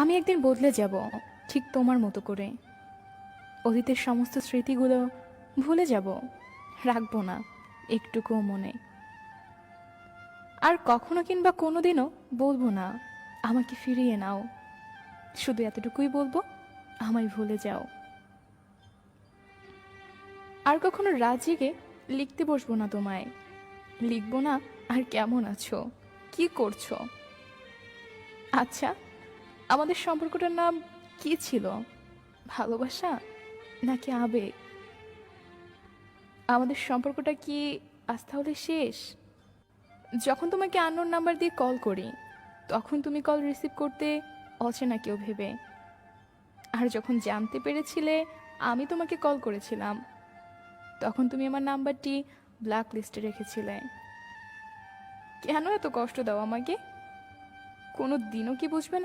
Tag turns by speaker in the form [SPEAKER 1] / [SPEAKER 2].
[SPEAKER 1] আমি একদিন বদলে যাব, ঠিক তোমার মতো করে। অতীতের সমস্ত স্মৃতিগুলো ভুলে যাব, রাখব না, একটুকুও মনে। আর কখনো কিংবা কোনোদিনও বলব না, আমাকে ফিরিয়ে নাও। শুধু এতটুকুই বলব, আমায় ভুলে যাও। আর কখনো রাত জেগে লিখতে বসবো না তোমায়। লিখব না, আর কেমন আছো? কি করছ? আচ্ছা আমাদের সম্পর্কটার নাম কি ছিল? ভালোবাসা নাকি আবেগ? আমাদের সম্পর্কটা কি আজ তাহলে শেষ? যখন তোমাকে আন্নোর নাম্বার দিয়ে কল করি, তখন তুমি কল রিসিভ করতে অচেনা কেউ ভেবে। আর যখন জানতে পেরেছিলে আমি তোমাকে কল করেছিলাম, তখন তুমি আমার নাম্বারটি ব্ল্যাক লিস্টে রেখেছিলে। কেন এত কষ্ট দাও আমাকে? কোনো দিনও কি বুঝবে না?